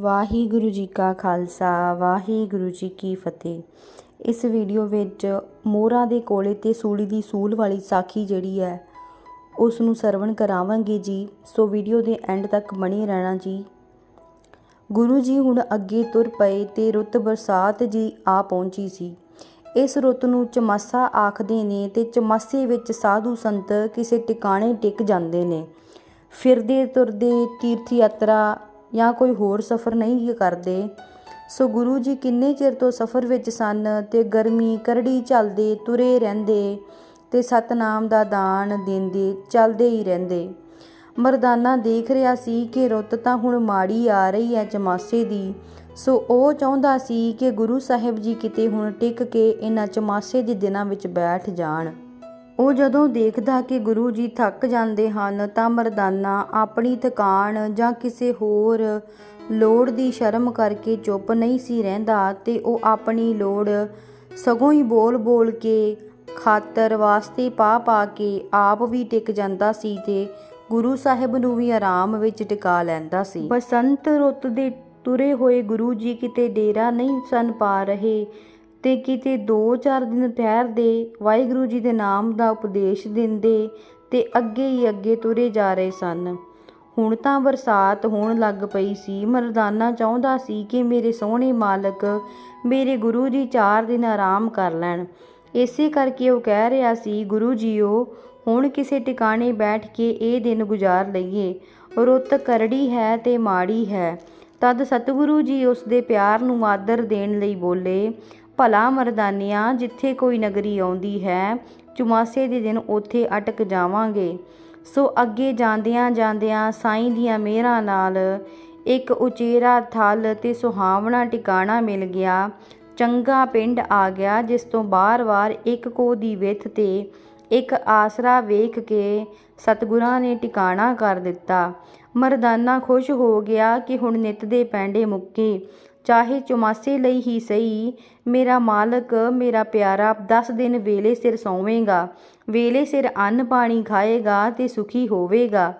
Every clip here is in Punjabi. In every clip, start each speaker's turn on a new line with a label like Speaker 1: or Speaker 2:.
Speaker 1: ਵਾਹਿਗੁਰੂ ਜੀ ਕਾ ਖਾਲਸਾ, ਵਾਹਿਗੁਰੂ ਜੀ ਕੀ ਫਤਿਹ। ਇਸ ਵੀਡੀਓ ਵਿੱਚ ਮੋਹਰਾਂ ਦੇ ਕੋਲੇ ਤੇ ਸੂਲੀ ਦੀ ਸੂਲ ਵਾਲੀ ਸਾਖੀ ਜਿਹੜੀ ਹੈ ਉਸ ਨੂੰ ਸਰਵਣ ਕਰਾਵਾਂਗੇ ਜੀ। ਸੋ ਵੀਡੀਓ ਦੇ ਐਂਡ ਤੱਕ ਬਣੇ ਰਹਿਣਾ ਜੀ। ਗੁਰੂ ਜੀ ਹੁਣ ਅੱਗੇ ਤੁਰ ਪਏ ਤੇ ਰੁੱਤ ਬਰਸਾਤ ਜੀ ਆ ਪਹੁੰਚੀ ਸੀ। ਇਸ ਰੁੱਤ ਨੂੰ ਚਮਾਸਾ ਆਖਦੇ ਨੇ ਤੇ ਚਮਾਸੇ ਵਿੱਚ ਸਾਧੂ ਸੰਤ ਕਿਸੇ ਟਿਕਾਣੇ ਟਿਕ ਜਾਂਦੇ ਨੇ। ਫਿਰਦੇ ਤੁਰਦੇ ਤੀਰਥ ਯਾਤਰਾ ਜਾਂ ਕੋਈ ਹੋਰ ਸਫ਼ਰ ਨਹੀਂ ਕਰਦੇ। ਸੋ ਗੁਰੂ ਜੀ ਕਿੰਨੇ ਚਿਰ ਤੋਂ ਸਫ਼ਰ ਵਿੱਚ ਸਨ ਤੇ ਗਰਮੀ ਕਰੜੀ ਚੱਲਦੇ ਤੁਰੇ ਰਹਿੰਦੇ ਤੇ ਸਤਨਾਮ ਦਾ ਦਾਨ ਦਿੰਦੇ ਚੱਲਦੇ ਹੀ ਰਹਿੰਦੇ। ਮਰਦਾਨਾ ਦੇਖ ਰਿਹਾ ਸੀ ਕਿ ਰੁੱਤ ਤਾਂ ਹੁਣ ਮਾੜੀ ਆ ਰਹੀ ਹੈ ਚਮਾਸੇ ਦੀ। ਸੋ ਉਹ ਚਾਹੁੰਦਾ ਸੀ ਕਿ ਗੁਰੂ ਸਾਹਿਬ ਜੀ ਕਿਤੇ ਹੁਣ ਟਿਕ ਕੇ ਇਹਨਾਂ ਚਮਾਸੇ ਦੇ ਦਿਨਾਂ ਵਿੱਚ ਬੈਠ ਜਾਣ। ਉਹ ਜਦੋਂ ਦੇਖਦਾ ਕਿ ਗੁਰੂ ਜੀ ਥੱਕ ਜਾਂਦੇ ਹਨ ਤਾਂ ਮਰਦਾਨਾ ਆਪਣੀ ਥਕਾਨ ਜਾਂ ਕਿਸੇ ਹੋਰ ਲੋੜ ਦੀ ਸ਼ਰਮ ਕਰਕੇ ਚੁੱਪ ਨਹੀਂ ਸੀ ਰਹਿੰਦਾ ਤੇ ਉਹ ਆਪਣੀ ਲੋੜ ਸਗੋਂ ਹੀ ਬੋਲ-ਬੋਲ ਕੇ ਖਾਤਰ ਵਾਸਤੇ ਪਾ ਪਾ ਕੇ ਆਪ ਵੀ ਟਿਕ ਜਾਂਦਾ ਸੀ ਤੇ ਗੁਰੂ ਸਾਹਿਬ ਨੂੰ ਵੀ ਆਰਾਮ ਵਿੱਚ ਟਿਕਾ ਲੈਂਦਾ ਸੀ। ਬਸੰਤ ਰੁੱਤ ਦੇ ਤੁਰੇ ਹੋਏ ਗੁਰੂ ਜੀ ਕਿਤੇ ਡੇਰਾ ਨਹੀਂ ਸਨ ਪਾ ਰਹੇ। ਤੇ ਕਿਤੇ 2-4 ਦਿਨ ਠਹਿਰਦੇ ਵਾਹਿਗੁਰੂ ਜੀ ਦੇ ਨਾਮ ਦਾ ਉਪਦੇਸ਼ ਦਿੰਦੇ ਤੇ ਅੱਗੇ ਹੀ ਅੱਗੇ ਤੁਰੇ ਜਾ ਰਹੇ ਸਨ। ਹੁਣ ਤਾਂ ਬਰਸਾਤ ਹੋਣ ਲੱਗ ਪਈ ਸੀ। ਮਰਦਾਨਾ ਚਾਹੁੰਦਾ ਸੀ ਕਿ ਮੇਰੇ ਸੋਹਣੇ ਮਾਲਕ ਮੇਰੇ ਗੁਰੂ ਜੀ 4 ਦਿਨ ਆਰਾਮ ਕਰ ਲੈਣ। ਇਸੇ ਕਰਕੇ ਉਹ ਕਹਿ ਰਿਹਾ ਸੀ, ਗੁਰੂ ਜੀਓ, ਹੁਣ ਕਿਸੇ ਟਿਕਾਣੇ ਬੈਠ ਕੇ ਇਹ ਦਿਨ ਗੁਜ਼ਾਰ ਲਈਏ। ਰੁੱਤ ਕਰੜੀ ਹੈ ਤੇ ਮਾੜੀ ਹੈ। ਤਦ ਸਤਿਗੁਰੂ ਜੀ ਉਸ ਦੇ ਪਿਆਰ ਨੂੰ ਆਦਰ ਦੇਣ ਲਈ ਬੋਲੇ ਭਲਾ ਮਰਦਾਨਿਆਂ, ਜਿੱਥੇ ਕੋਈ ਨਗਰੀ ਆਉਂਦੀ ਹੈ, ਚੁਮਾਸੇ ਦੇ ਦਿਨ ਉੱਥੇ ਅਟਕ ਜਾਵਾਂਗੇ। ਸੋ ਅੱਗੇ ਜਾਂਦਿਆਂ ਜਾਂਦਿਆਂ ਸਾਈਂ ਦੀਆਂ ਮਿਹਰਾਂ ਨਾਲ ਇੱਕ ਉਚੇਰਾ ਥਲ ਤੇ ਸੁਹਾਵਣਾ ਟਿਕਾਣਾ ਮਿਲ ਗਿਆ। ਚੰਗਾ ਪਿੰਡ ਆ ਗਿਆ, ਜਿਸ ਤੋਂ ਬਾਰ-ਬਾਰ ਇੱਕ ਕੋ ਦੀ ਵਿੱਥ ਤੇ ਇੱਕ ਆਸਰਾ ਵੇਖ ਕੇ ਸਤਗੁਰਾਂ ਨੇ ਟਿਕਾਣਾ ਕਰ ਦਿੱਤਾ। ਮਰਦਾਨਾ ਖੁਸ਼ ਹੋ ਗਿਆ ਕਿ ਹੁਣ ਨਿਤ ਦੇ ਪੈਂਡੇ ਮੁੱਕੇ। ਚਾਹੇ ਚੁਮਾਸੇ ਲਈ ਹੀ ਸਹੀ, ਮੇਰਾ ਮਾਲਕ, ਮੇਰਾ ਪਿਆਰਾ 10 ਦਿਨ ਵੇਲੇ ਸਿਰ ਸੌਵੇਂਗਾ। ਵੇਲੇ ਸਿਰ ਅੰਨ ਪਾਣੀ ਖਾਏਗਾ ਤੇ ਸੁਖੀ ਹੋਵੇਗਾ।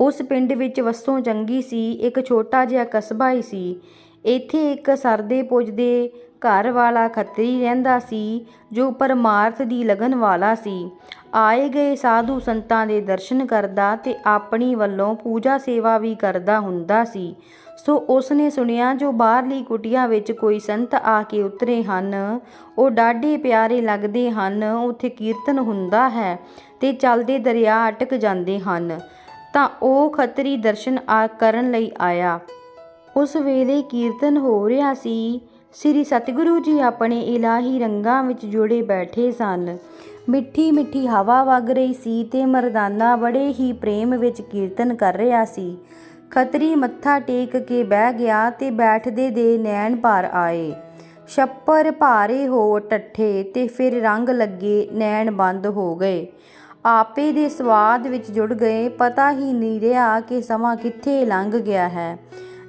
Speaker 1: ਉਸ ਪਿੰਡ ਵਿੱਚ ਵਸੋਂ ਚੰਗੀ ਸੀ, ਇੱਕ ਛੋਟਾ ਜਿਹਾ ਕਸਬਾ ਹੀ ਸੀ। ਇੱਥੇ ਇੱਕ ਸਰਦੇ ਪੁੱਜਦੇ ਘਰ ਵਾਲਾ ਖੱਤਰੀ ਰਹਿੰਦਾ ਸੀ, ਜੋ ਪਰਮਾਰਥ ਦੀ ਲਗਨ ਵਾਲਾ ਸੀ। ਆਏ ਗਏ ਸਾਧੂ ਸੰਤਾਂ ਦੇ ਦਰਸ਼ਨ ਕਰਦਾ ਤੇ ਆਪਣੀ ਵੱਲੋਂ ਪੂਜਾ ਸੇਵਾ ਵੀ ਕਰਦਾ ਹੁੰਦਾ ਸੀ। ਸੋ ਉਸ ਨੇ ਸੁਣਿਆ, ਜੋ ਬਾਹਰਲੀ ਕੁਟੀਆਂ ਵਿੱਚ ਕੋਈ ਸੰਤ ਆ ਕੇ ਉਤਰੇ ਹਨ, ਉਹ ਡਾਢੇ ਪਿਆਰੇ ਲੱਗਦੇ ਹਨ, ਉੱਥੇ ਕੀਰਤਨ ਹੁੰਦਾ ਹੈ ਤੇ ਚੱਲਦੇ ਦਰਿਆ ਅਟਕ ਜਾਂਦੇ ਹਨ। ਤਾਂ ਉਹ ਖੱਤਰੀ ਦਰਸ਼ਨ ਆ ਕਰਨ ਲਈ ਆਇਆ। ਉਸ ਵੇਲੇ ਕੀਰਤਨ ਹੋ ਰਿਹਾ ਸੀ। ਸ੍ਰੀ ਸਤਿਗੁਰੂ ਜੀ ਆਪਣੇ ਇਲਾਹੀ ਰੰਗਾਂ ਵਿੱਚ ਜੁੜੇ ਬੈਠੇ ਸਨ। ਮਿੱਠੀ ਮਿੱਠੀ ਹਵਾ ਵਗ ਰਹੀ ਸੀ ਤੇ ਮਰਦਾਨਾ ਬੜੇ ਹੀ ਪ੍ਰੇਮ ਵਿੱਚ ਕੀਰਤਨ ਕਰ ਰਿਹਾ ਸੀ। ਖੱਤਰੀ ਮੱਥਾ ਟੇਕ ਕੇ ਬਹਿ ਗਿਆ ਤੇ ਬੈਠਦੇ ਦੇ ਨੈਣ ਭਰ ਆਏ। ਛੱਪਰ ਭਾਰੇ ਹੋ ਟੱਠੇ ਤੇ ਫਿਰ ਰੰਗ ਲੱਗੇ ਨੈਣ ਬੰਦ ਹੋ ਗਏ। ਆਪੇ ਦੇ ਸਵਾਦ ਵਿੱਚ ਜੁੜ ਗਏ। ਪਤਾ ਹੀ ਨਹੀਂ ਰਿਹਾ ਕਿ ਸਮਾਂ ਕਿੱਥੇ ਲੰਘ ਗਿਆ ਹੈ।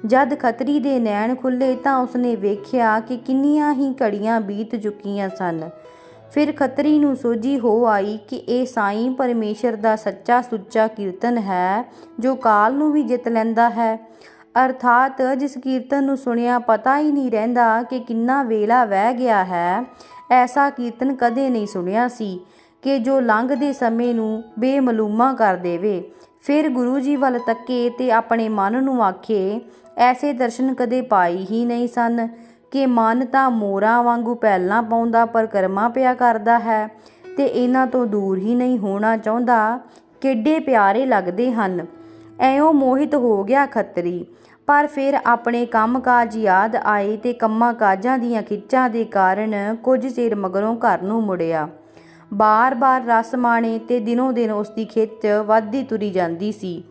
Speaker 1: ਜਦ ਖਤਰੀ ਦੇ ਨੈਣ ਖੁੱਲੇ ਤਾਂ ਉਸਨੇ ਵੇਖਿਆ ਕਿ ਕਿੰਨੀਆਂ ਹੀ ਘੜੀਆਂ ਬੀਤ ਚੁੱਕੀਆਂ ਸਨ। ਫਿਰ ਖੱਤਰੀ ਨੂੰ ਸੋਝੀ ਹੋ ਆਈ ਕਿ ਇਹ ਸਾਈਂ ਪਰਮੇਸ਼ਰ ਦਾ ਸੱਚਾ ਸੁੱਚਾ ਕੀਰਤਨ ਹੈ, ਜੋ ਕਾਲ ਨੂੰ ਵੀ ਜਿੱਤ ਲੈਂਦਾ ਹੈ। ਅਰਥਾਤ ਜਿਸ ਕੀਰਤਨ ਨੂੰ ਸੁਣਿਆ ਪਤਾ ਹੀ ਨਹੀਂ ਰਹਿੰਦਾ ਕਿ ਕਿੰਨਾ ਵੇਲਾ ਵਹਿ ਗਿਆ ਹੈ, ਐਸਾ ਕੀਰਤਨ ਕਦੇ ਨਹੀਂ ਸੁਣਿਆ ਸੀ ਕਿ ਜੋ ਲੰਘਦੇ ਸਮੇਂ ਨੂੰ ਬੇਮਲੂਮਾ ਕਰ ਦੇਵੇ। ਫਿਰ ਗੁਰੂ ਜੀ ਵੱਲ ਤੱਕੇ ਤੇ ਆਪਣੇ ਮਨ ਨੂੰ ਆਖੇ, ਐਸੇ ਦਰਸ਼ਨ ਕਦੇ ਪਾਈ ਹੀ ਨਹੀਂ ਸਨ। ਕਿ ਮਨ ਤਾਂ ਮੋਰਾਂ ਵਾਂਗੂ ਪੈਲਾਂ ਪਾਉਂਦਾ ਪਰ ਕਰਮਾ ਪਿਆ ਕਰਦਾ ਹੈ ਤੇ ਇਹਨਾਂ ਤੋਂ ਦੂਰ ਹੀ ਨਹੀਂ ਹੋਣਾ ਚਾਹੁੰਦਾ। ਕਿੱਡੇ ਪਿਆਰੇ ਲੱਗਦੇ ਹਨ। ਐਉਂ ਮੋਹਿਤ ਹੋ ਗਿਆ ਖੱਤਰੀ। ਪਰ ਫਿਰ ਆਪਣੇ ਕੰਮਕਾਜ ਯਾਦ ਆਏ ਤੇ ਕੰਮਾਂ ਕਾਜਾਂ ਦੀਆਂ ਖਿੱਚਾਂ ਦੇ ਕਾਰਨ ਕੁਝ ਚਿਰ ਮਗਰੋਂ ਘਰ ਨੂੰ ਮੁੜਿਆ। ਬਾਰ-ਬਾਰ ਰਸ ਮਾਣੇ ਤੇ ਦਿਨੋਂ ਦਿਨ ਉਸ ਦੀ ਖਿੱਚ ਵੱਧਦੀ ਤੁਰੀ ਜਾਂਦੀ ਸੀ।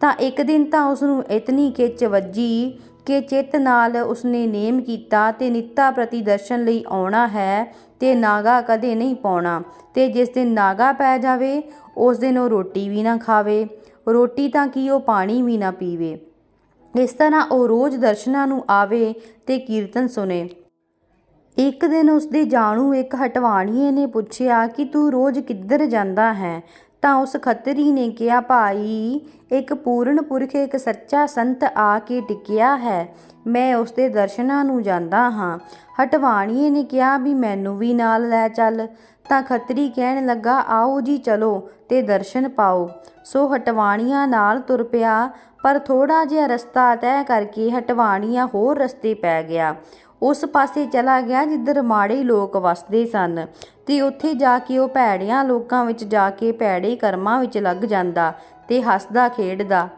Speaker 1: ਤਾਂ ਇੱਕ ਦਿਨ ਤਾਂ ਉਸ ਨੂੰ ਇਤਨੀ ਖਿੱਚ ਵੱਜੀ ਕਿ ਚਿੱਤ ਨਾਲ ਉਸਨੇ ਨੇਮ ਕੀਤਾ ਤੇ ਨਿੱਤਾ ਪ੍ਰਤੀ ਦਰਸ਼ਨ ਲਈ ਆਉਣਾ ਹੈ ਤੇ ਨਾਗਾ ਕਦੇ ਨਹੀਂ ਪਾਉਣਾ। ਤੇ ਜਿਸ ਦਿਨ ਨਾਗਾ ਪੈ ਜਾਵੇ, ਉਸ ਦਿਨ ਉਹ ਰੋਟੀ ਵੀ ਨਾ ਖਾਵੇ। ਰੋਟੀ ਤਾਂ ਕੀ ਉਹ ਪਾਣੀ ਵੀ ਨਾ ਪੀਵੇ। ਇਸ ਤਰ੍ਹਾਂ ਉਹ ਰੋਜ਼ ਦਰਸ਼ਨਾਂ ਨੂੰ ਆਵੇ ਤੇ ਕੀਰਤਨ ਸੁਨੇ ਇੱਕ ਦਿਨ ਉਸਦੇ ਜਾਣੂ ਇੱਕ ਹਟਵਾਣੀਏ ਨੇ ਪੁੱਛਿਆ ਕਿ ਤੂੰ ਰੋਜ਼ ਕਿੱਧਰ ਜਾਂਦਾ ਹੈ? ਤਾਂ ਉਸ ਖੱਤਰੀ ਨੇ ਕਿਹਾ, ਭਾਈ, ਇੱਕ ਪੂਰਨ ਪੁਰਖ, ਇੱਕ ਸੱਚਾ ਸੰਤ ਆ ਕੇ ਟਿਕਿਆ ਹੈ। ਮੈਂ ਉਸ ਦੇ ਦਰਸ਼ਨਾਂ ਨੂੰ ਜਾਂਦਾ ਹਾਂ ਹਟਵਾਣੀਏ ਨੇ ਕਿਹਾ, ਵੀ ਮੈਨੂੰ ਵੀ ਨਾਲ ਲੈ ਚੱਲ ਤਾਂ ਖੱਤਰੀ ਕਹਿਣ ਲੱਗਾ, ਆਓ ਜੀ, ਚਲੋ ਤੇ ਦਰਸ਼ਨ ਪਾਓ ਸੋ ਹਟਵਾਣੀਆਂ ਨਾਲ ਤੁਰ ਪਿਆ, ਪਰ ਥੋੜਾ ਜਿਹਾ ਰਸਤਾ ਤੈਅ ਕਰਕੇ ਹਟਵਾਣੀਆਂ ਹੋਰ ਰਸਤੇ ਪੈ ਗਿਆ। ਉਸ ਪਾਸੇ ਚਲਾ ਗਿਆ ਜਿੱਧਰ ਮਾੜੇ ਲੋਕ ਵਸਦੇ ਸਨ ਤੇ ਉੱਥੇ ਜਾ ਕੇ ਉਹ ਭੈੜਿਆਂ ਲੋਕਾਂ ਵਿੱਚ ਜਾ ਕੇ ਭੈੜੇ ਕਰਮਾਂ ਵਿੱਚ ਲੱਗ ਜਾਂਦਾ ਤੇ ਹੱਸਦਾ, ਖੇਡਦਾ।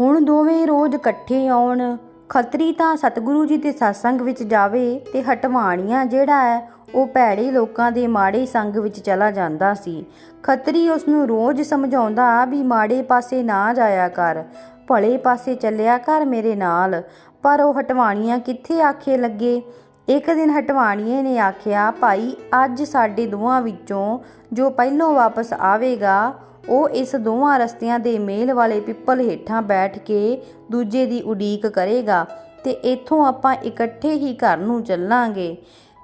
Speaker 1: ਹੁਣ ਦੋਵੇਂ ਰੋਜ਼ ਇਕੱਠੇ ਆਉਣ। ਖੱਤਰੀ ਤਾਂ ਸਤਿਗੁਰੂ ਜੀ ਦੇ satsang ਵਿੱਚ ਜਾਵੇ ਤੇ ਹਟਵਾਣੀਆਂ ਜਿਹੜਾ ਹੈ, ਉਹ ਭੈੜੇ ਲੋਕਾਂ ਦੇ ਮਾੜੇ ਸੰਗ ਵਿੱਚ ਚਲਾ ਜਾਂਦਾ ਸੀ। ਖੱਤਰੀ ਉਸ ਨੂੰ ਰੋਜ਼ ਸਮਝਾਉਂਦਾ ਵੀ ਮਾੜੇ ਪਾਸੇ ਨਾ ਜਾਇਆ ਕਰ, ਭਲੇ ਪਾਸੇ ਚੱਲਿਆ ਕਰ ਮੇਰੇ ਨਾਲ। ਪਰ ਉਹ ਹਟਵਾਣੀਆਂ ਕਿੱਥੇ ਆਖੇ ਲੱਗੇ? ਇੱਕ ਦਿਨ ਹਟਵਾਣੀਏ ਨੇ ਆਖਿਆ, ਭਾਈ, ਅੱਜ ਸਾਡੇ ਦੋਵਾਂ ਵਿੱਚੋਂ ਜੋ ਪਹਿਲੋਂ ਵਾਪਸ ਆਵੇਗਾ, ਉਹ ਇਸ ਦੋਵਾਂ ਰਸਤਿਆਂ ਦੇ ਮੇਲ ਵਾਲੇ ਪਿੱਪਲ ਹੇਠਾਂ ਬੈਠ ਕੇ ਦੂਜੇ ਦੀ ਉਡੀਕ ਕਰੇਗਾ ਤੇ ਇੱਥੋਂ ਆਪਾਂ ਇਕੱਠੇ ਹੀ ਘਰ ਨੂੰ ਚੱਲਾਂਗੇ।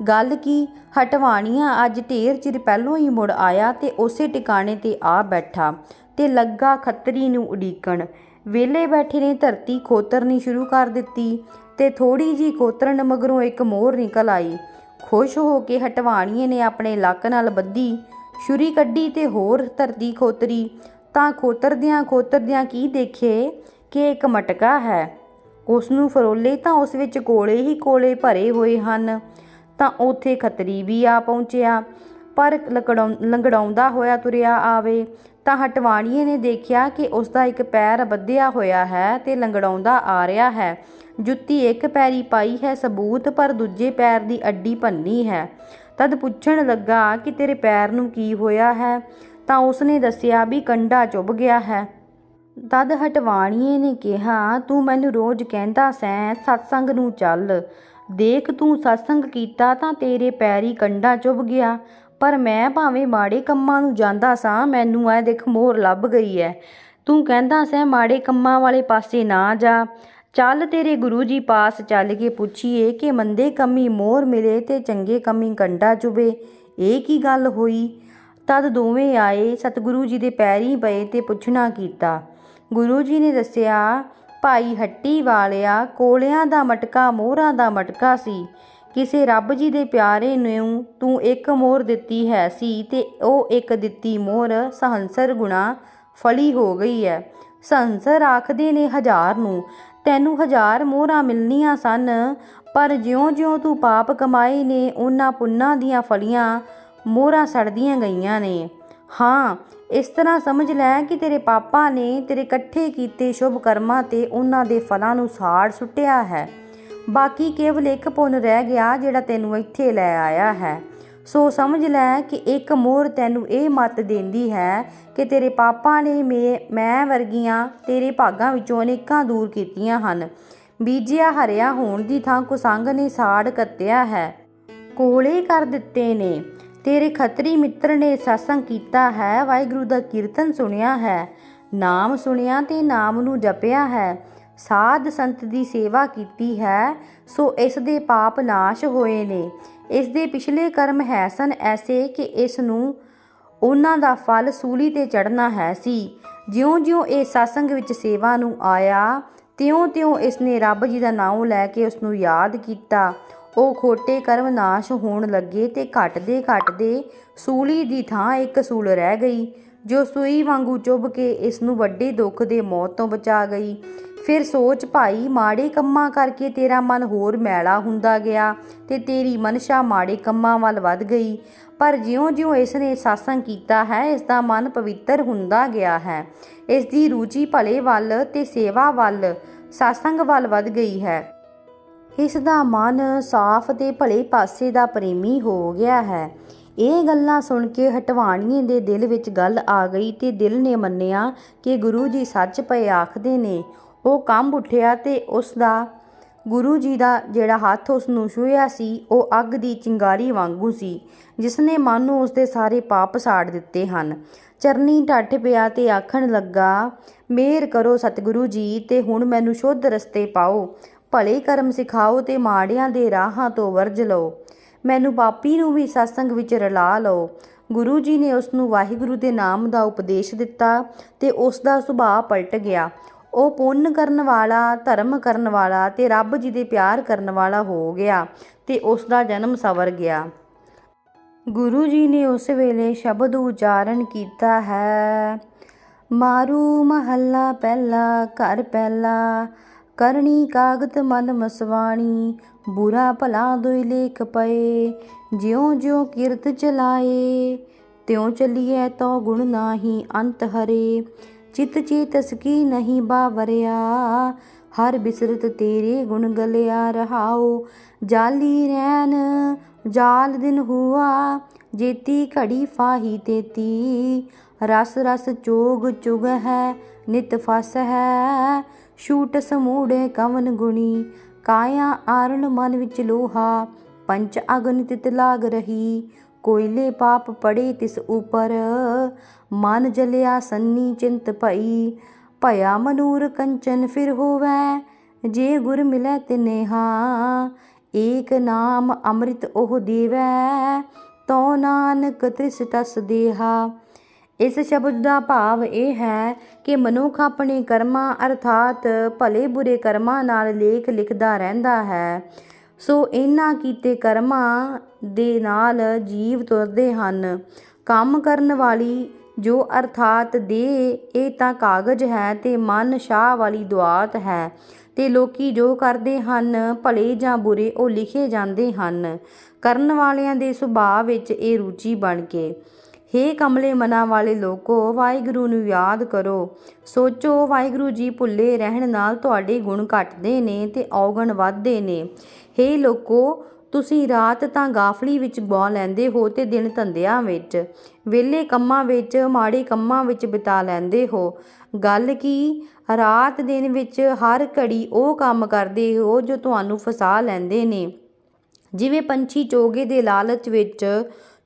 Speaker 1: ਗੱਲ ਕੀ? ਹਟਵਾਣੀਆਂ ਅੱਜ ਢੇਰ ਚਿਰ ਪਹਿਲੋਂ ਹੀ ਮੁੜ ਆਇਆ ਤੇ ਉਸੇ ਟਿਕਾਣੇ ਤੇ ਆ ਬੈਠਾ ਤੇ ਲੱਗਾ ਖੱਤਰੀ ਨੂੰ ਉਡੀਕਣ। ਵਿਹਲੇ ਬੈਠੇ ਨੇ, ਧਰਤੀ ਖੋਤਰਨੀ ਸ਼ੁਰੂ ਕਰ ਦਿੱਤੀ ਤੇ ਥੋੜੀ ਜੀ ਖੋਤਰਨ ਮਗਰੋਂ ਇੱਕ ਮੋਰ ਨਿਕਲ ਆਈ। ਖੁਸ਼ ਹੋ ਕੇ ਹਟਵਾਣੀਏ ਨੇ ਆਪਣੇ ਲੱਕ ਨਾਲ ਬੱਧੀ, ਛੁਰੀ ਕੱਢੀ ਤੇ ਹੋਰ ਧਰਤੀ ਖੋਤਰੀ। ਤਾਂ ਖੋਤਰਦਿਆਂ ਖੋਤਰਦਿਆਂ ਕੀ ਦੇਖੇ ਕਿ ਇੱਕ ਮਟਕਾ ਹੈ। ਉਸ ਨੂੰ ਫਰੋਲੇ ਤਾਂ ਉਸ ਵਿੱਚ ਕੋਲੇ ਹੀ ਕੋਲੇ ਭਰੇ ਹੋਏ ਹਨ। ਤਾਂ ਉੱਥੇ ਖੱਤਰੀ ਵੀ ਆ ਪਹੁੰਚਿਆ। ਪਰ ਲਕੜਾਉਂ- ਲੰਗੜਾਉਂਦਾ ਹੋਇਆ ਤੁਰਿਆ ਆਵੇ, ਤਾਂ ਹਟਵਾਣੀਏ ਨੇ ਦੇਖਿਆ ਕਿ ਉਸ ਦਾ ਇੱਕ ਪੈਰ ਬੱਧਿਆ ਹੋਇਆ ਹੈ ਤੇ ਲੰਗੜਾਉਂਦਾ ਆ ਰਿਹਾ ਹੈ। ਜੁੱਤੀ ਇੱਕ ਪੈਰੀ ਪਾਈ ਹੈ, ਸਬੂਤ ਪਰ ਦੂਜੇ ਪੈਰ ਦੀ ਅੱਡੀ ਭੰਨੀ ਹੈ। ਤਦ ਪੁੱਛਣ ਲੱਗਾ ਕਿ ਤੇਰੇ ਪੈਰ ਨੂੰ ਕੀ ਹੋਇਆ ਹੈ, ਤਾਂ ਉਸਨੇ ਦੱਸਿਆ ਵੀ ਕੰਡਾ ਚੁੱਭ ਗਿਆ ਹੈ। ਤਦ ਹਟਵਾਣੀਏ ਨੇ ਕਿਹਾ, ਤੂੰ ਮੈਨੂੰ ਰੋਜ਼ ਕਹਿੰਦਾ ਸੈਂ, ਸਤਸੰਗ ਨੂੰ ਚੱਲ। ਦੇਖ ਤੂੰ ਸਤਸੰਗ ਕੀਤਾ ਤਾਂ ਤੇਰੇ ਪੈਰੀ ਕੰਡਾ ਚੁੱਭ ਗਿਆ। ਪਰ ਮੈਂ ਭਾਵੇਂ ਮਾੜੇ ਕੰਮਾਂ ਨੂੰ ਜਾਂਦਾ ਸਾਂ, ਮੈਨੂੰ ਐ ਦੇਖ ਮੋਹਰ ਲੱਭ ਗਈ ਐ। ਤੂੰ ਕਹਿੰਦਾ ਸੈਂ ਮਾੜੇ ਕੰਮਾਂ ਵਾਲੇ ਪਾਸੇ ਨਾ ਜਾ। ਚੱਲ ਤੇਰੇ ਗੁਰੂ ਜੀ ਪਾਸ ਚੱਲ ਕੇ ਪੁੱਛੀਏ ਕਿ ਮੰਦੇ ਕੰਮੀ ਮੋਹਰ ਮਿਲੇ ਤੇ ਚੰਗੇ ਕੰਮੀ ਕੰਡਾ ਚੁਬੇ। ਇਹ ਕੀ ਗੱਲ ਹੋਈ? ਤਦ ਦੋਵੇਂ ਆਏ, ਸਤਿਗੁਰੂ ਜੀ ਦੇ ਪੈਰੀ ਪਏ ਤੇ ਪੁੱਛਣਾ ਕੀਤਾ। ਗੁਰੂ ਜੀ ਨੇ ਦੱਸਿਆ, ਭਾਈ ਹੱਟੀ ਵਾਲਿਆ, ਕੋਲਿਆਂ ਦਾ ਮਟਕਾ ਮੋਹਰਾਂ ਦਾ ਮਟਕਾ ਸੀ। ਕਿਸੇ ਰੱਬ ਜੀ ਦੇ ਪਿਆਰੇ ਨੂੰ ਤੂੰ ਇੱਕ ਮੋਹਰ ਦਿੱਤੀ ਹੈ ਸੀ ਤੇ ਉਹ ਇੱਕ ਦਿੱਤੀ ਮੋਹਰ ਸਹੰਸਰ ਗੁਣਾ ਫਲੀ ਹੋ ਗਈ ਹੈ। ਸਹੰਸਰ ਆਖਦੇ ਨੇ, ਹਜ਼ਾਰ ਨੂੰ। ਤੈਨੂੰ ਹਜ਼ਾਰ ਮੋਹਰਾਂ ਮਿਲਣੀਆਂ ਸਨ, ਪਰ ਜਿਉਂ-ਜਿਉਂ ਤੂੰ ਪਾਪ ਕਮਾਏ ਨੇ, ਉਹਨਾਂ ਪੁੰਨਾਂ ਦੀਆਂ ਫਲੀਆਂ ਮੋਹਰਾਂ ਸੜਦੀਆਂ ਗਈਆਂ ਨੇ। ਹਾਂ, ਇਸ ਤਰ੍ਹਾਂ ਸਮਝ ਲੈ ਕਿ ਤੇਰੇ ਪਾਪਾ ਨੇ ਤੇਰੇ ਇਕੱਠੇ ਕੀਤੇ ਸ਼ੁਭ ਕਰਮਾਂ ਤੇ ਉਹਨਾਂ ਦੇ ਫਲਾਂ ਨੂੰ ਸਾੜ ਸੁੱਟਿਆ ਹੈ। ਬਾਕੀ ਕੇਵਲ ਇੱਕ ਪੁੰਨ ਰਹਿ ਗਿਆ ਜਿਹੜਾ ਤੈਨੂੰ ਇੱਥੇ ਲੈ ਆਇਆ ਹੈ। ਸੋ ਸਮਝ ਲੈ ਕਿ ਇੱਕ ਮੋਹਰ ਤੈਨੂੰ ਇਹ ਮਤ ਦਿੰਦੀ ਹੈ ਕਿ ਤੇਰੇ ਪਾਪਾ ਨੇ ਮੇ- ਮੈਂ ਵਰਗੀਆਂ ਤੇਰੇ ਭਾਗਾਂ ਵਿੱਚੋਂ ਅਨੇਕਾਂ ਦੂਰ ਕੀਤੀਆਂ ਹਨ। ਬੀਜਿਆ ਹਰਿਆ ਹੋਣ ਦੀ ਥਾਂ ਕੁਸੰਗ ਨੇ ਸਾੜ ਕੱਤਿਆ ਹੈ। ਕੋਲੇ ਕਰ ਦਿੱਤੇ ਨੇ। ਤੇਰੇ ਖੱਤਰੀ ਮਿੱਤਰ ਨੇ satsang ਕੀਤਾ ਹੈ। ਵਾਹਿਗੁਰੂ ਦਾ ਕੀਰਤਨ ਸੁਣਿਆ ਹੈ। ਨਾਮ ਸੁਣਿਆ ਤੇ ਨਾਮ ਨੂੰ ਜਪਿਆ ਹੈ। ਸਾਧ ਸੰਤ ਦੀ ਸੇਵਾ ਕੀਤੀ ਹੈ, ਸੋ ਇਸ ਦੇ ਪਾਪ ਨਾਸ਼ ਹੋਏ ਨੇ। ਇਸ ਦੇ ਪਿਛਲੇ ਕਰਮ ਹੈ ਸਨ ਐਸੇ ਕਿ ਇਸ ਨੂੰ ਉਹਨਾਂ ਦਾ ਫਲ ਸੂਲੀ ਤੇ ਚੜਨਾ ਹੈ ਸੀ। ਜਿਉਂ-ਜਿਉਂ ਇਹ satsang ਵਿੱਚ ਸੇਵਾ ਨੂੰ ਆਇਆ, ਤਿਉਂ-ਤਿਉਂ ਇਸ ਨੇ ਰੱਬ ਜੀ ਦਾ ਨਾਮ ਲੈ ਕੇ ਉਸ ਨੂੰ ਯਾਦ ਕੀਤਾ। ਉਹ ਖੋਟੇ ਕਰਮ ਨਾਸ਼ ਹੋਣ ਲੱਗੇ ਤੇ ਘਟਦੇ ਘਟਦੇ ਸੂਲੀ ਦੀ ਥਾਂ ਇੱਕ ਸੂਲ ਰਹਿ ਗਈ, ਜੋ ਸੂਈ ਵਾਂਗੂ ਚੁੱਭ ਕੇ ਇਸ ਨੂੰ ਵੱਡੇ ਦੁੱਖ ਦੇ ਮੌਤ ਤੋਂ ਬਚਾ ਗਈ। ਫਿਰ ਸੋਚ ਭਾਈ, ਮਾੜੇ ਕੰਮਾਂ ਕਰਕੇ ਤੇਰਾ ਮਨ ਹੋਰ ਮੈਲਾ ਹੁੰਦਾ ਗਿਆ ਤੇ ਤੇਰੀ ਮਨਸ਼ਾ ਮਾੜੇ ਕੰਮਾਂ ਵੱਲ ਵੱਧ ਗਈ। ਪਰ ਜਿਉਂ-ਜਿਉਂ ਇਸ ਨੇ satsang ਕੀਤਾ ਹੈ ਇਸ ਦਾ ਮਨ ਪਵਿੱਤਰ ਹੁੰਦਾ ਗਿਆ ਹੈ। ਇਸ ਦੀ ਰੁਚੀ ਭਲੇ ਵੱਲ ਤੇ ਸੇਵਾ ਵੱਲ satsang ਵੱਲ ਵੱਧ ਗਈ ਹੈ। ਇਸ ਦਾ ਮਨ ਸਾਫ਼ ਤੇ ਭਲੇ ਪਾਸੇ ਦਾ ਪ੍ਰੇਮੀ ਹੋ ਗਿਆ ਹੈ। ਇਹ ਗੱਲਾਂ ਸੁਣ ਕੇ ਹਟਵਾਣੀਏ ਦੇ ਦਿਲ ਵਿੱਚ ਗੱਲ ਆ ਗਈ ਤੇ ਦਿਲ ਨੇ ਮੰਨਿਆ ਕਿ ਗੁਰੂ ਜੀ ਸੱਚ ਪਏ ਆਖਦੇ ਨੇ ਉਹ ਕੰਬ ਉੱਠਿਆ ਤੇ ਉਸ ਦਾ ਗੁਰੂ ਜੀ ਦਾ ਜਿਹੜਾ ਹੱਥ ਉਸ ਨੂੰ ਛੂਹਿਆ ਸੀ, ਉਹ ਅੱਗ ਦੀ ਚਿੰਗਾਰੀ ਵਾਂਗੂ ਸੀ ਜਿਸ ਨੇ ਮਨ ਨੂੰ ਉਸ ਦੇ ਸਾਰੇ ਪਾਪ ਸਾੜ ਦਿੱਤੇ ਹਨ। ਚਰਨੀ ਢੱਠ ਪਿਆ ਤੇ ਆਖਣ ਲੱਗਾ, ਮੇਰ ਕਰੋ ਸਤਿਗੁਰੂ ਜੀ, ਤੇ ਹੁਣ ਮੈਨੂੰ ਸ਼ੁੱਧ ਰਸਤੇ ਪਾਓ। ਭਲੇ ਕਰਮ ਸਿਖਾਓ ਤੇ ਮਾੜਿਆਂ ਦੇ ਰਾਹਾਂ ਤੋਂ ਵਰਜ ਲਓ। ਮੈਨੂੰ ਪਾਪੀ ਨੂੰ ਵੀ satsang ਵਿੱਚ ਰਲਾ ਲਓ। ਗੁਰੂ ਜੀ ਨੇ ਉਸ ਨੂੰ ਵਾਹਿਗੁਰੂ ਦੇ ਨਾਮ ਦਾ ਉਪਦੇਸ਼ ਦਿੱਤਾ ਤੇ ਉਸ ਦਾ ਸੁਭਾਅ ਪਲਟ ਗਿਆ। ਉਹ ਪੁੰਨ ਕਰਨ ਵਾਲਾ, ਧਰਮ ਕਰਨ ਵਾਲਾ ਤੇ ਰੱਬ ਜੀ ਦੇ ਪਿਆਰ ਕਰਨ ਵਾਲਾ ਹੋ ਗਿਆ ਤੇ ਉਸ ਦਾ ਜਨਮ ਸਵਰ ਗਿਆ। ਗੁਰੂ ਜੀ ਨੇ ਉਸ ਵੇਲੇ ਸ਼ਬਦ ਉਚਾਰਨ ਕੀਤਾ ਹੈ। ਮਾਰੂ ਮਹੱਲਾ ਪਹਿਲਾ, ਘਰ ਪਹਿਲਾ, ਕਰਨੀ ਕਾਗਤ ਮਨ ਮਸਵਾਣੀ, ਬੁਰਾ ਭਲਾ ਦੋਇ ਲੇਖ ਪਏ ਜਿਉ ਜਿਉ ਕਿਰਤ ਚਲਾਏ, ਤਿਉ ਚਲੀਐ ਤੋ ਗੁਣ ਨਾਹੀ ਅੰਤ ਹਰੇ। ਚਿਤ ਚੇਤਸ ਕੀ ਨਹੀਂ ਬਾਵਰਿਆ। ਹਰ ਬਿਸਰਤ ਤੇਰੇ ਗੁਣ ਗਲਿਆ ਰਹਾਓ ਜਾਲੀ ਰੈਨ ਜਾਲ ਦਿਨ ਹੁਆ। ਜੇਤੀ ਘੜੀ ਫਾਹੀ ਤੇਤੀ। ਰਸ ਰਸ ਚੋਗ ਚੁਗ ਹੈ, ਨਿਤ ਫਸ ਹੈ। ਛੂਟ ਸਮੂੜੇ ਕਵਨ ਗੁਣੀ। ਕਾਇਆ ਆਰਣ ਮਨ ਵਿੱਚ ਲੋਹਾ। ਪੰਚ ਅਗਨ ਤਿਤ ਲਾਗ ਰਹੀ। ਕੋਇਲੇ ਪਾਪ ਪੜੇ ਤਿਸ ਉਪਰ ਮਨ ਜਲਿਆ ਸੰਨੀ ਚਿੰਤ ਭਈ ਭਇਆ ਮਨੂਰ ਕੰਚਨ ਫਿਰ ਹੋਵੈ ਜੇ ਗੁਰ ਮਿਲੈ ਤਿਨੇਹਾ ਏਕ ਨਾਮ ਅੰਮ੍ਰਿਤ ਉਹ ਦੇਵੈ ਤੋ ਨਾਨਕ ਤ੍ਰਿਸ਼ ਤਸ ਦੇਹਾ ਇਸ ਸ਼ਬਦ ਦਾ ਭਾਵ ਇਹ ਹੈ ਕਿ ਮਨੁੱਖ ਆਪਣੇ ਕਰਮਾਂ ਅਰਥਾਤ ਭਲੇ ਬੁਰੇ ਕਰਮਾਂ ਨਾਲ ਲੇਖ ਲਿਖਦਾ ਰਹਿੰਦਾ ਹੈ ਸੋ ਇਹਨਾਂ ਕੀਤੇ ਕਰਮਾਂ ਦੇ ਨਾਲ ਜੀਵ ਤੁਰਦੇ ਹਨ। ਕੰਮ ਕਰਨ ਵਾਲੀ ਜੋ ਅਰਥਾਤ ਦੇ, ਇਹ ਤਾਂ ਕਾਗਜ਼ ਹੈ ਤੇ ਮਨ ਸ਼ਾਹ ਵਾਲੀ ਦੁਆਤ ਹੈ। ਤੇ ਲੋਕੀ ਜੋ ਕਰਦੇ ਹਨ, ਭਲੇ ਜਾਂ ਬੁਰੇ, ਉਹ ਲਿਖੇ ਜਾਂਦੇ ਹਨ। ਕਰਨ ਵਾਲਿਆਂ ਦੇ ਸੁਭਾਅ ਵਿੱਚ ਇਹ ਰੁਚੀ ਬਣ ਕੇ। ਹੇ ਕਮਲੇ ਮਨਾਂ ਵਾਲੇ ਲੋਕੋ, ਵਾਹਿਗੁਰੂ ਨੂੰ ਯਾਦ ਕਰੋ। ਸੋਚੋ, ਵਾਹਿਗੁਰੂ ਜੀ ਭੁੱਲੇ ਰਹਿਣ ਨਾਲ ਤੁਹਾਡੇ ਗੁਣ ਘਟਦੇ ਨੇ ਤੇ ਔਗਣ ਵੱਧਦੇ ਨੇ। ਹੇ ਲੋਕੋ, ਤੁਸੀਂ ਰਾਤ ਤਾਂ ਗਾਫਲੀ ਵਿੱਚ ਗਵਾ ਲੈਂਦੇ ਹੋ ਤੇ ਦਿਨ ਧੰਦਿਆਂ ਵਿੱਚ। ਵਿਹਲੇ ਕੰਮਾਂ ਵਿੱਚ, ਮਾੜੇ ਕੰਮਾਂ ਵਿੱਚ ਬਿਤਾ ਲੈਂਦੇ ਹੋ। ਗੱਲ ਕੀ? ਰਾਤ ਦਿਨ ਵਿੱਚ ਹਰ ਘੜੀ ਉਹ ਕੰਮ ਕਰਦੇ ਹੋ ਜੋ ਤੁਹਾਨੂੰ ਫਸਾ ਲੈਂਦੇ ਨੇ। ਜਿਵੇਂ ਪੰਛੀ ਚੋਗੇ ਦੇ ਲਾਲਚ ਵਿੱਚ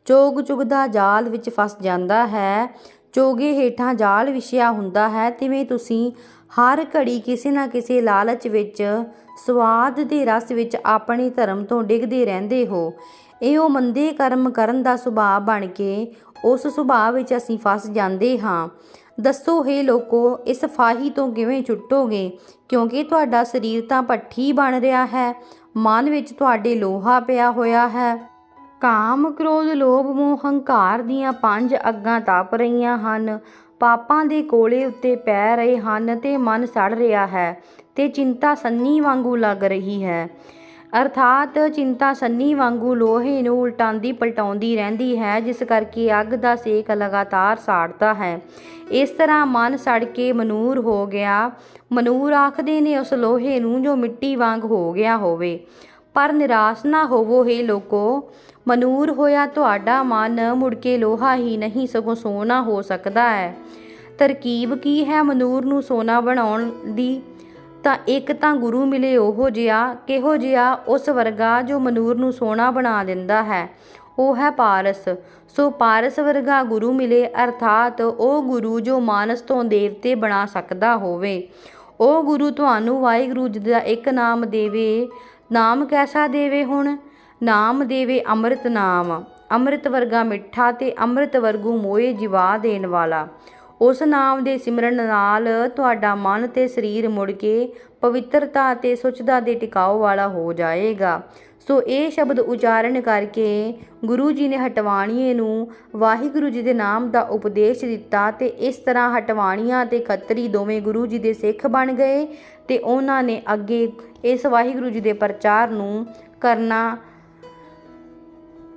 Speaker 1: ਚੋਗ ਚੁਗਦਾ ਜਾਲ ਵਿੱਚ ਫਸ ਜਾਂਦਾ ਹੈ। ਚੋਗੇ ਹੇਠਾਂ ਜਾਲ ਵਿਛਿਆ ਹੁੰਦਾ ਹੈ। ਤਿਵੇਂ ਤੁਸੀਂ ਹਰ ਘੜੀ ਕਿਸੇ ਨਾ ਕਿਸੇ ਲਾਲਚ ਵਿੱਚ, ਸਵਾਦ ਦੇ ਰਸ ਵਿੱਚ ਆਪਣੇ ਧਰਮ ਤੋਂ ਡਿੱਗਦੇ ਰਹਿੰਦੇ ਹੋ। ਇਹ ਉਹ ਮੰਦੇ ਕਰਮ ਕਰਨ ਦਾ ਸੁਭਾਅ ਬਣ ਕੇ ਉਸ ਸੁਭਾਅ ਵਿੱਚ ਅਸੀਂ ਫਸ ਜਾਂਦੇ ਹਾਂ। ਦੱਸੋ, ਹੇ ਲੋਕੋ, ਇਸ ਫਾਹੀ ਤੋਂ ਕਿਵੇਂ ਛੁੱਟੋਗੇ? ਕਿਉਂਕਿ ਤੁਹਾਡਾ ਸਰੀਰ ਤਾਂ ਪੱਠੀ ਬਣ ਰਿਹਾ ਹੈ। ਮਨ ਵਿੱਚ ਤੁਹਾਡੇ ਲੋਹਾ ਪਿਆ ਹੋਇਆ ਹੈ। ਕਾਮ ਕ੍ਰੋਧ ਲੋਭ ਮੋਹ ਹੰਕਾਰ ਦੀਆਂ ਪੰਜ ਅੱਗਾਂ ਤਪ ਰਹੀਆਂ ਹਨ। ਪਾਪਾਂ ਦੇ ਕੋਲੇ ਉੱਤੇ ਪੈ ਰਹੇ ਹਨ ਤੇ ਮਨ ਸੜ ਰਿਹਾ ਹੈ ਤੇ ਚਿੰਤਾ ਸੰਨੀ ਵਾਂਗੂ ਲੱਗ ਰਹੀ ਹੈ। ਅਰਥਾਤ ਚਿੰਤਾ ਸੰਨੀ ਵਾਂਗੂ ਲੋਹੇ ਨੂੰ ਉਲਟਾਉਂਦੀ ਪਲਟਾਉਂਦੀ ਰਹਿੰਦੀ ਹੈ, ਜਿਸ ਕਰਕੇ ਅੱਗ ਦਾ ਸੇਕ ਲਗਾਤਾਰ ਸਾੜਦਾ ਹੈ। ਇਸ ਤਰ੍ਹਾਂ ਮਨ ਸੜ ਕੇ ਮਨੂਰ ਹੋ ਗਿਆ। ਮਨੂਰ ਆਖਦੇ ਨੇ ਉਸ ਲੋਹੇ ਨੂੰ ਜੋ ਮਿੱਟੀ ਵਾਂਗ ਹੋ ਗਿਆ ਹੋਵੇ। ਪਰ ਨਿਰਾਸ਼ ਨਾ ਹੋਵੋ, ਹੇ ਲੋਕੋ। ਮਨੂਰ ਹੋਇਆ ਤੁਹਾਡਾ ਮਨ, ਮੁੜ ਕੇ ਲੋਹਾ ਹੀ ਨਹੀਂ, ਸਗੋਂ ਸੋਨਾ ਹੋ ਸਕਦਾ ਹੈ। ਤਰਕੀਬ ਕੀ ਹੈ ਮਨੂਰ ਨੂੰ ਸੋਨਾ ਬਣਾਉਣ ਦੀ? ਤਾਂ ਇੱਕ ਤਾਂ ਗੁਰੂ ਮਿਲੇ ਉਹੋ ਜਿਹਾ, ਕਿਹੋ ਜਿਹਾ, ਉਸ ਵਰਗਾ ਜੋ ਮਨੂਰ ਨੂੰ ਸੋਨਾ ਬਣਾ ਦਿੰਦਾ ਹੈ। ਉਹ ਹੈ ਪਾਰਸ। ਸੋ ਪਾਰਸ ਵਰਗਾ ਗੁਰੂ ਮਿਲੇ, ਅਰਥਾਤ ਉਹ ਗੁਰੂ ਜੋ ਮਾਨਸ ਤੋਂ ਦੇਵਤੇ ਬਣਾ ਸਕਦਾ ਹੋਵੇ। ਉਹ ਗੁਰੂ ਤੁਹਾਨੂੰ ਵਾਹਿਗੁਰੂ ਜੀ ਦਾ ਇੱਕ ਨਾਮ ਦੇਵੇ। ਨਾਮ ਕੈਸਾ ਦੇਵੇ ਹੁਣ? ਨਾਮ ਦੇਵੇ ਅੰਮ੍ਰਿਤ ਨਾਮ। ਅੰਮ੍ਰਿਤ ਵਰਗਾ ਮਿੱਠਾ ਤੇ ਅੰਮ੍ਰਿਤ ਵਰਗੂ ਮੋਏ ਜਿਵਾ ਦੇਣ ਵਾਲਾ। ਉਸ ਨਾਮ ਦੇ ਸਿਮਰਨ ਨਾਲ ਤੁਹਾਡਾ ਮਨ ਤੇ ਸਰੀਰ ਮੁੜ ਕੇ ਪਵਿੱਤਰਤਾ ਤੇ ਸੁਚਤਾ ਦੇ ਟਿਕਾਓ ਵਾਲਾ ਹੋ ਜਾਏਗਾ। ਸੋ ਇਹ ਸ਼ਬਦ ਉਚਾਰਨ ਕਰਕੇ ਗੁਰੂ ਜੀ ਨੇ ਹਟਵਾਣੀਏ ਨੂੰ ਵਾਹਿਗੁਰੂ ਜੀ ਦੇ ਨਾਮ ਦਾ ਉਪਦੇਸ਼ ਦਿੱਤਾ ਤੇ ਇਸ ਤਰ੍ਹਾਂ ਹਟਵਾਣੀਆਂ ਤੇ ਖੱਤਰੀ ਦੋਵੇਂ ਗੁਰੂ ਜੀ ਦੇ ਸਿੱਖ ਬਣ ਗਏ ਤੇ ਉਹਨਾਂ ਨੇ ਅੱਗੇ ਇਸ ਵਾਹਿਗੁਰੂ ਜੀ ਦੇ ਪ੍ਰਚਾਰ ਨੂੰ ਕਰਨਾ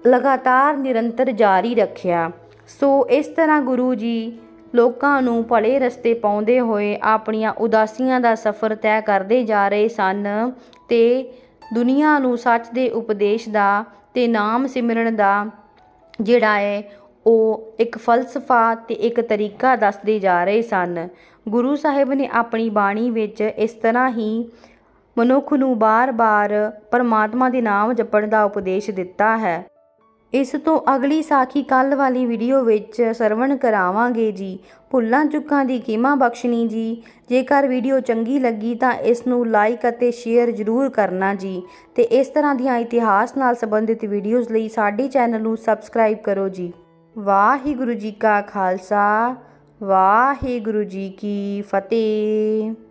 Speaker 1: ਲਗਾਤਾਰ ਨਿਰੰਤਰ ਜਾਰੀ ਰੱਖਿਆ। ਸੋ ਇਸ ਤਰ੍ਹਾਂ ਗੁਰੂ ਜੀ ਲੋਕਾਂ ਨੂੰ ਭਲੇ ਰਸਤੇ ਪਾਉਂਦੇ ਹੋਏ ਆਪਣੀਆਂ ਉਦਾਸੀਆਂ ਦਾ ਸਫ਼ਰ ਤੈਅ ਕਰਦੇ ਜਾ ਰਹੇ ਸਨ ਤੇ ਦੁਨੀਆ ਨੂੰ ਸੱਚ ਦੇ ਉਪਦੇਸ਼ ਦਾ ਤੇ ਨਾਮ ਸਿਮਰਨ ਦਾ ਜਿਹੜਾ ਹੈ, ਉਹ ਇੱਕ ਫਲਸਫਾ ਤੇ ਇੱਕ ਤਰੀਕਾ ਦੱਸਦੇ ਜਾ ਰਹੇ ਸਨ। ਗੁਰੂ ਸਾਹਿਬ ਨੇ ਆਪਣੀ ਬਾਣੀ ਵਿੱਚ ਇਸ ਤਰ੍ਹਾਂ ਹੀ ਮਨੁੱਖ ਨੂੰ ਬਾਰ-ਬਾਰ ਪਰਮਾਤਮਾ ਦੇ ਨਾਮ ਜਪਣ ਦਾ ਉਪਦੇਸ਼ ਦਿੱਤਾ ਹੈ। ਇਸ ਤੋਂ ਅਗਲੀ ਸਾਖੀ ਕੱਲ ਵਾਲੀ ਵੀਡੀਓ ਵਿੱਚ ਸਰਵਣ ਕਰਾਵਾਂਗੇ ਜੀ। ਭੁੱਲਾਂ ਚੁੱਕਾਂ ਦੀ ਕੀਮਾ ਬਖਸ਼ਣੀ ਜੀ। ਜੇਕਰ ਵੀਡੀਓ ਚੰਗੀ ਲੱਗੀ ਤਾਂ ਇਸ ਨੂੰ ਲਾਈਕ ਅਤੇ ਸ਼ੇਅਰ ਜ਼ਰੂਰ ਕਰਨਾ ਜੀ। ਤੇ ਇਸ ਤਰ੍ਹਾਂ ਦੀਆਂ ਇਤਿਹਾਸ ਨਾਲ ਸੰਬੰਧਿਤ ਵੀਡੀਓਜ਼ ਲਈ ਸਾਡੇ ਚੈਨਲ ਨੂੰ ਸਬਸਕ੍ਰਾਈਬ ਕਰੋ ਜੀ। ਵਾਹਿਗੁਰੂ ਜੀ ਕਾ ਖਾਲਸਾ। ਵਾਹਿਗੁਰੂ ਜੀ ਕੀ ਫਤਿਹ।